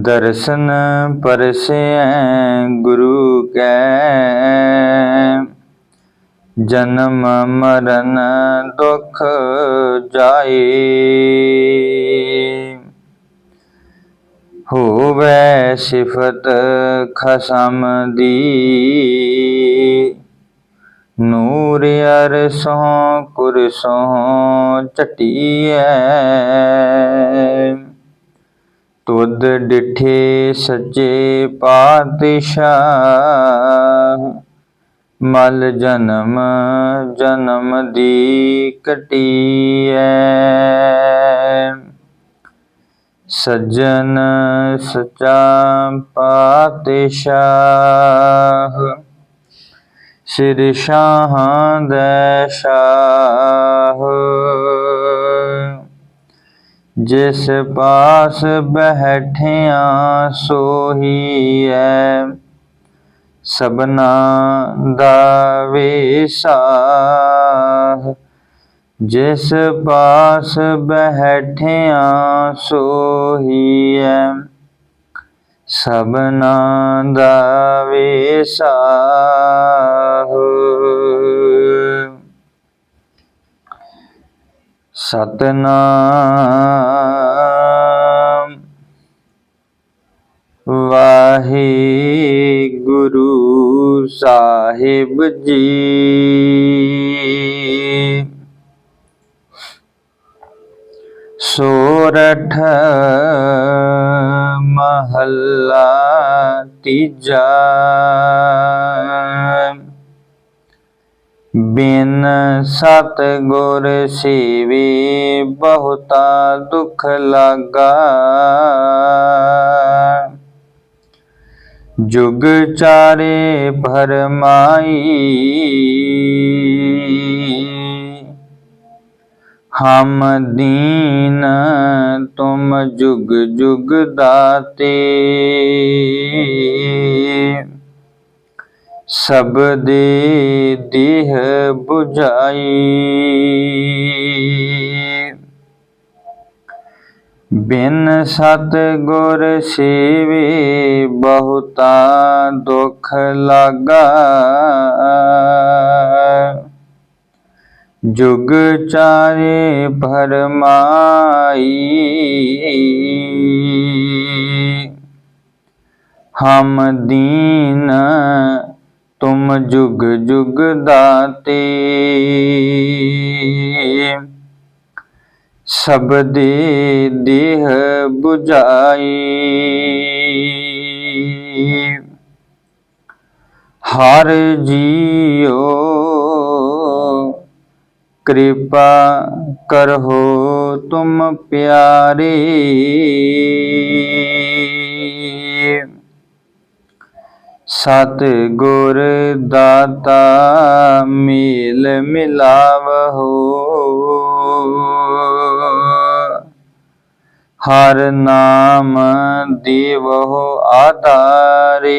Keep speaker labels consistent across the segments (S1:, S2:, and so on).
S1: ਦਰਸ਼ਨ ਪਰਸੈ ਗੁਰੂ ਕੈ। ਜਨਮ ਮਰਨ ਦੁਖ ਜਾਏ। ਹੋਵੇ ਸਿਫਤ ਖਸਮ ਦੀ। ਨੂਰ ਅਰਸੋਂ ਕੁਰਸੋਂ ਚਟੀਐ ਤੁਧ ਡਿਠੇ ਸੱਚੇ ਪਾਤਸ਼ਾਹ। ਮਲ ਜਨਮ ਜਨਮ ਦੀ ਕਟੀਐ। ਸੱਜਣ ਸਚਾ ਪਾਤਸ਼ਾਹ। ਸਿਰ ਸ਼ਾਹਾਂ ਦੇ ਸ਼ਾਹ। ਜਿਸ ਪਾਸ ਬੈਠਿਆ ਸੋਹੀਐ ਸਬਨਾ ਦਾ ਵੇਸਾਹ ਜਿਸ ਪਾਸ ਬੈਠਿਆ ਸੋਹੀਐ ਸਬਨਾ ਦਾ ਵੇਸਾਹ ਸਤਨਾਮ। ਵਾਹਿਗੁਰੂ ਸਾਹਿਬ ਜੀ। ਸੋਰਠ ਮਹੱਲਾ ਤੀਜਾ। ਬਿਨ ਸਤ ਗੁਰ ਸੇਵੇ ਬਹੁਤਾ ਦੁਖ ਲਾਗਾ। ਜੁਗ ਚਾਰੇ ਭਰਮਾਈ ਹਮ ਦੀਨ ਤੁਮ ਜੁਗ ਜੁਗ ਦਾਤੇ। ਸਭ ਦੇ ਦੇਹ 부ਝਾਈ ਬਿਨ ਸਤ ਗੁਰ ਸੇਵੇ ਬਹੁਤਾ ਦੁਖ ਲਾਗਾ। ਜੁਗ ਚਾਰੇ ਭਰਮਾਈ। ਹਮ ਦੀਨ ਤੁਮ ਜੁਗ ਜੁਗ ਦਾਤੇ। ਸਭ ਦੇ ਦੇਹ 부ਝਾਈ ਹਰ ਜੀਓ ਕਿਰਪਾ ਕਰੋ ਤੁਮ ਪਿਆਰੇ। ਸਤ ਗੁਰ ਦਾਤਾ ਮੇਲ ਮਿਲਾਵਹੋ। ਹਰ ਨਾਮ ਦੇਵੋ ਆਧਾਰੇ।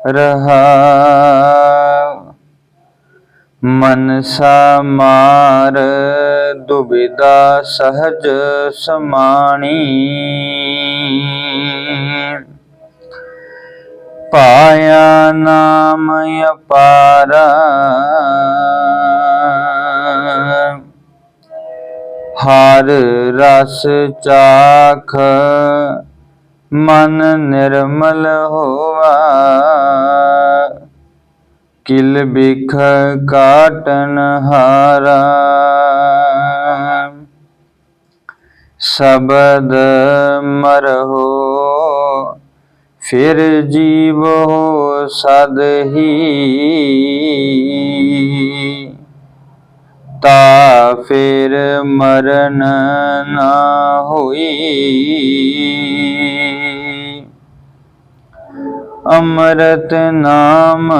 S1: ਰਹਾ ਮਨਸਾ ਮਾਰ ਦੁਬਿਦਾ ਸਹਜ ਸਮਾਣੀ। ਪਾਇਆ ਨਾਮ ਅਪਾਰਾ। ਹਰ ਰਸ ਚਾਖ ਮਨ ਨਿਰਮਲ ਹੋਵਾ ਕਿਲ ਬਿਖ ਕਾਟਨ ਹਾਰਾ। ਸਬਦ ਮਰਹੋ, ਫਿਰ ਜੀਵੋ ਸਦ ਹੀ। ਤਾ ਫਿਰ ਮਰਨ ਨਾ ਹੋਈ। ਅੰਮ੍ਰਿਤ ਨਾਮ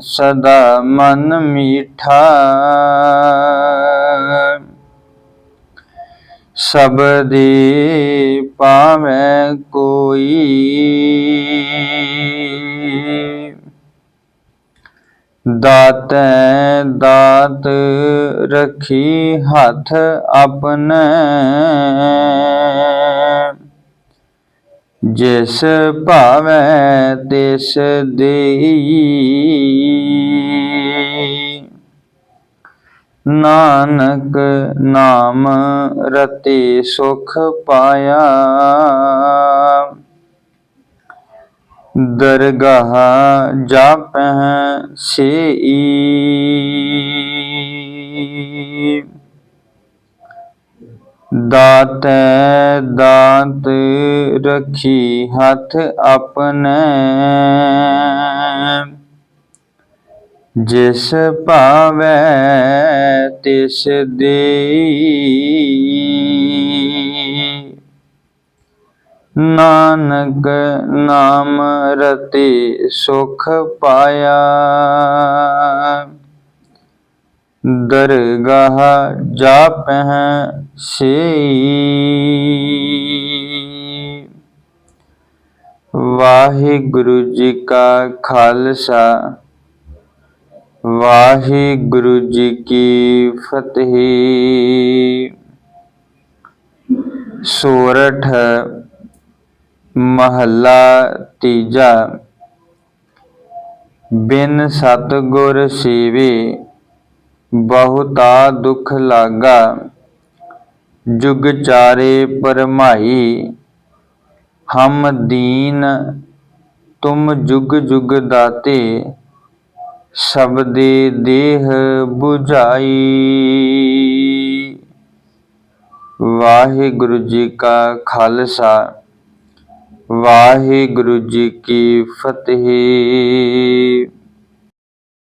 S1: ਸਦਾ ਮਨ ਮੀਠਾ। ਸਬਦੀ ਪਾਵੈ ਕੋਈ। ਦਾਤੈ ਦਾਤ ਰਖੀ ਹੱਥ ਆਪਣੇ। ਜਿਸ ਭਾਵੇਂ ਤਿਸ ਦੇਈ। ਨਾਨਕ ਨਾਮ ਰਤੇ ਸੁਖ ਪਾਇਆ। ਦਰਗਾਹ ਜਾਪਹਿ ਸੇਈ। ਦਾਤੈ ਦਾਤ ਰਖੀ ਹੱਥ ਆਪਣੇ। ਜਿਸ ਭਾਵੈ ਤਿਸ ਦੇਈ ਨਾਨਕ ਨਾਮ ਰਤੇ ਸੁਖ ਪਾਇਆ। ਦਰਗਾਹ ਜਾਪਹਿ ਸੇਈ। ਵਾਹਿਗੁਰੂ ਜੀ ਕਾ ਖਾਲਸਾ ਵਾਹਿਗੁਰੂ ਜੀ ਕੀ ਫਤਿਹ। ਸੋਰਠ ਮਹੱਲਾ ਤੀਜਾ। ਬਿਨ ਸਤਗੁਰ ਸੇਵੇ ਬਹੁਤਾ ਦੁਖ ਲਾਗਾ। ਜੁਗ ਚਾਰੇ ਪਰਮਾਈ ਹਮ ਦੀਨ ਤੁਮ ਜੁਗ ਜੁਗ ਦਾਤੇ। ਸਬਦੇ ਦੇਹ 부ਝਾਈ ਵਾਹਿਗੁਰੂ ਜੀ ਕਾ ਖਾਲਸਾ ਵਾਹਿਗੁਰੂ ਜੀ ਕੀ ਫਤਿਹ।